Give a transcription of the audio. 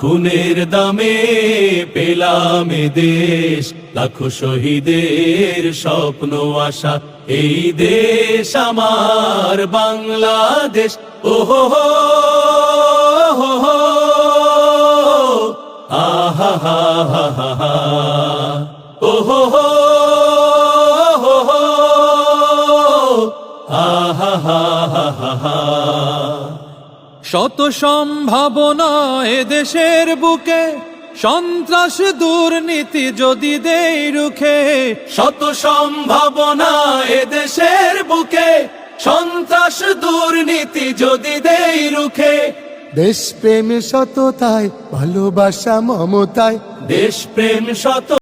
খুনের দামে পেলাম দেশ। লাখো শহীদের স্বপ্ন, আশা, এই দেশ আমার বাংলাদেশ। ও হো হো আহা হা হা হা ওহো, হো হো আহা হা হা হা। শত সম্ভাবনা এ দেশের বুকে সন্ত্রাস দুর্নীতি যদি দেই রুখে শত সম্ভাবনা এদেশের বুকে সন্ত্রাস দুর্নীতি যদি দেই রুখে। দেশ প্রেম সততায় ভালোবাসা মমতায়। দেশ প্রেম শত